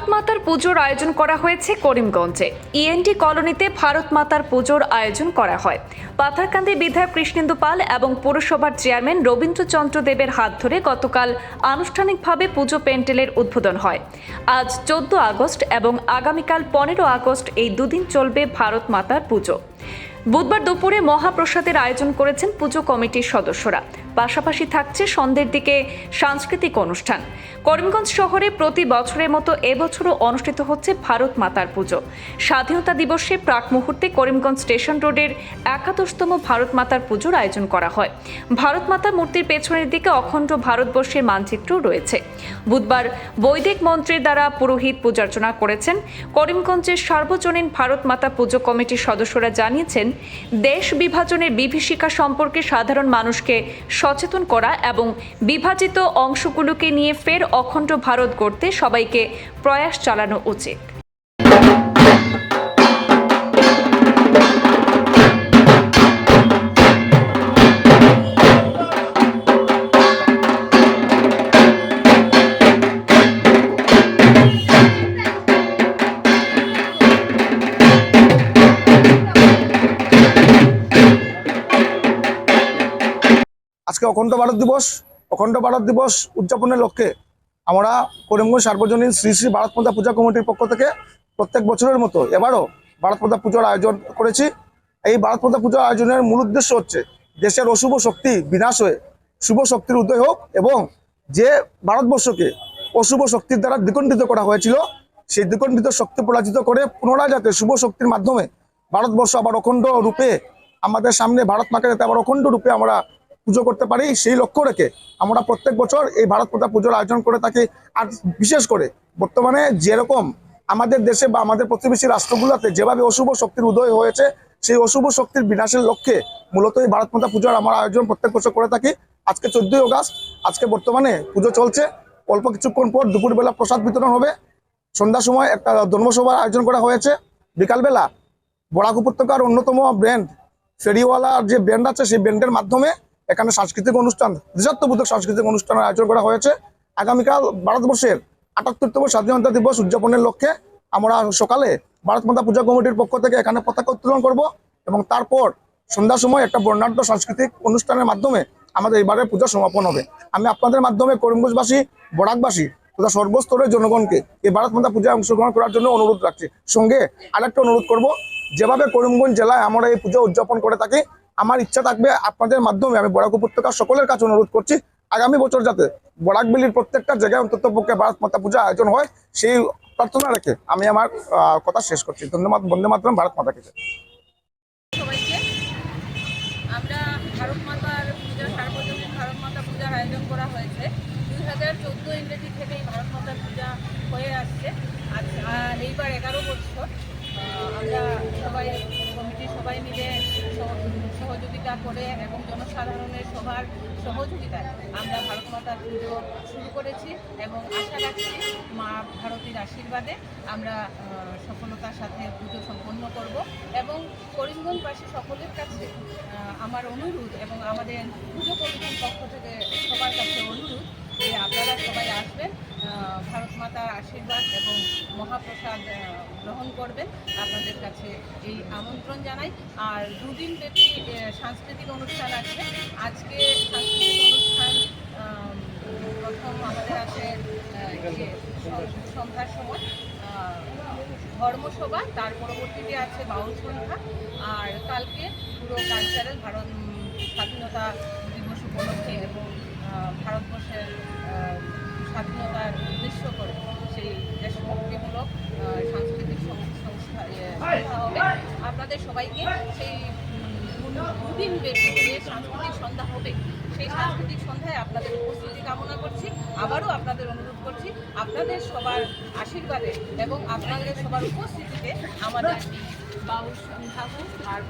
ভারত মাতার পুজোর আয়োজন করা হয়েছে করিমগঞ্জে। ইএনটি কলোনিতে ভারত মাতার পুজোর আয়োজন করা হয়। পাথারকান্দি বিধায়ক কৃষ্ণেন্দু পাল এবং পৌরসভার চেয়ারম্যান রবীন্দ্রচন্দ্র দেবের হাত ধরে গতকাল আনুষ্ঠানিকভাবে পুজো প্যান্ডেলের উদ্বোধন হয়। আজ চোদ্দ আগস্ট এবং আগামীকাল পনেরো আগস্ট এই দুদিন চলবে ভারত মাতার পুজো। বুধবার দুপুরে মহাপ্রসাদের আয়োজন করেছেন পুজো কমিটির সদস্যরা। পাশাপাশি থাকছে সন্ধ্যের দিকে সাংস্কৃতিক অনুষ্ঠান। করিমগঞ্জ শহরে প্রতি বছরের মতো এবছরও অনুষ্ঠিত হচ্ছে ভারত মাতার পুজো। স্বাধীনতা দিবসে প্রাক মুহূর্তে করিমগঞ্জ স্টেশন রোডের একাদশতম ভারত মাতার পুজোর আয়োজন করা হয়। ভারত মাতার মূর্তির পেছনের দিকে অখণ্ড ভারতবর্ষের মানচিত্র রয়েছে। বুধবার বৈদিক মন্ত্রের দ্বারা পুরোহিত পূজার্চনা করেছেন করিমগঞ্জের সার্বজনীন ভারত মাতা পুজো কমিটির সদস্যরা জানিয়েছেন, দেশ বিভাজনের বিভীষিকা সম্পর্কে সাধারণ মানুষকে সচেতন করা এবং বিভাজিত অংশগুলোকে নিয়ে ফের অখণ্ড ভারত গড়তে সবাইকে প্রয়াস চালানো উচিত। আজকে অখণ্ড ভারত দিবস, অখণ্ড ভারত দিবস উদযাপনের লক্ষ্যে আমরা করিমগঞ্জ সার্বজনীন শ্রী শ্রী ভারত পূজা কমিটির পক্ষ থেকে প্রত্যেক বছরের মতো এবারও ভারত মাতা পুজোর আয়োজন করেছি। এই ভারত মাতা পুজোর আয়োজনের মূল উদ্দেশ্য হচ্ছে দেশের অশুভ শক্তি বিনাশ হয়ে শুভ শক্তির উদয় হোক এবং যে ভারতবর্ষকে অশুভ শক্তির দ্বারা দ্বিখণ্ডিত করা হয়েছিল, সেই দ্বিখণ্ডিত শক্তি পরাজিত করে পুনরায় যাতে শুভ শক্তির মাধ্যমে ভারতবর্ষ আবার অখণ্ড রূপে আমাদের সামনে ভারত মাকে যাতে আবার অখণ্ড রূপে আমরা পুজো করতে পারি, সেই লক্ষ্য রেখে আমরা প্রত্যেক বছর এই ভারত মাতা পুজোর আয়োজন করে থাকি। আর বিশেষ করে বর্তমানে যেরকম আমাদের দেশে বা আমাদের প্রতিবেশী রাষ্ট্রগুলোতে যেভাবে অশুভ শক্তির উদয় হয়েছে, সেই অশুভ শক্তির বিনাশের লক্ষ্যে মূলত এই ভারত মাতা পুজোর আমার আয়োজন প্রত্যেক বছর করে থাকি। আজকে চোদ্দই অগাস্ট, আজকে বর্তমানে পুজো চলছে। অল্প কিছুক্ষণ পর দুপুরবেলা প্রসাদ বিতরণ হবে। সন্ধ্যার সময় একটা ধর্মসভার আয়োজন করা হয়েছে। বিকালবেলা বরাক উপত্যকার অন্যতম ব্র্যান্ড, ফেরিওয়ালার যে ব্যান্ড আছে, সেই ব্যান্ডের মাধ্যমে এখানে সাংস্কৃতিক অনুষ্ঠান, দেশাত্মবোধক সাংস্কৃতিক অনুষ্ঠানের আয়োজন করা হয়েছে। আগামীকাল ভারতবর্ষের আটাত্তরতম স্বাধীনতা দিবস উদযাপনের লক্ষ্যে আমরা সকালে ভারত মাতা পূজা কমিটির পক্ষ থেকে এখানে পতাকা উত্তোলন করব এবং তারপর সন্ধ্যার সময় একটা বর্ণাঢ্য সাংস্কৃতিক অনুষ্ঠানের মাধ্যমে আমাদের এবারে পূজা সমাপন হবে। আমি আপনাদের মাধ্যমে করিমগঞ্জবাসী, বরাকবাসী তথা সর্বস্তরের জনগণকে এই ভারত মাতা পূজায় অংশগ্রহণ করার জন্য অনুরোধ রাখছি। সঙ্গে আরেকটা অনুরোধ করব, যেভাবে করিমগঞ্জ জেলায় আমরা এই পুজো উদযাপন করে থাকি আমার ইচ্ছা থাকবে আপনাদের মাধ্যমে আমি বরাক উপত্যকার সকলের কাছে অনুরোধ করছি, আগামী বছর যাতে বরাকবিলির প্রত্যেকটা জায়গায় অন্তত পক্ষে ভারত মাতা পূজা আয়োজন হয়, সেই প্রার্থনা রেখে আমি আমার কথা শেষ করছি। ধন্যবাদ, বন্দে মাতরম, ভারত মাতাকে মাতা এইবার এগারো বছর আমরা সবাই, কমিটির সবাই মিলে সহযোগিতা করে এবং জনসাধারণের সবার সহযোগিতায় আমরা ভারত মাতার পুজো শুরু করেছি এবং আশা রাখছি মা ভারতীর আশীর্বাদে আমরা সফলতার সাথে পুজো সম্পন্ন করব এবং করিমগঞ্জবাসী সকলের কাছে আমার অনুরোধ এবং আমাদের পুজো কমিটির পক্ষ থেকে সবার কাছে অনুরোধ সবাই আসবেন ভারত মাতার আশীর্বাদ এবং মহাপ্রসাদ গ্রহণ করবেন। আপনাদের কাছে এই আমন্ত্রণ জানাই। আর দুদিন ব্যাপী সাংস্কৃতিক অনুষ্ঠান আছে। আজকে সাংস্কৃতিক অনুষ্ঠান প্রথম আমাদের আছে সন্ধ্যার সময় ধর্মসভা, তার পরবর্তীতে আছে বাউল সন্ধ্যা। আর কালকে পুরো কালচারাল ভারত স্বাধীনতা দিবস উপলক্ষে এবং ভারতবর্ষের স্বাধীনতার উদ্দেশ্য করে সেই দেশভক্তিমূলক সাংস্কৃতিক সং- সংস্থা ইয়ে, হবে। আপনাদের সবাইকে সেই দুদিন যে সাংস্কৃতিক সন্ধ্যা হবে সেই সাংস্কৃতিক সন্ধ্যায় আপনাদের উপস্থিতি কামনা করছি। আবারও আপনাদের অনুরোধ করছি আপনাদের সবার আশীর্বাদে এবং আপনাদের সবার উপস্থিতিতে আমাদের বাউল সন্ধ্যা হোক আর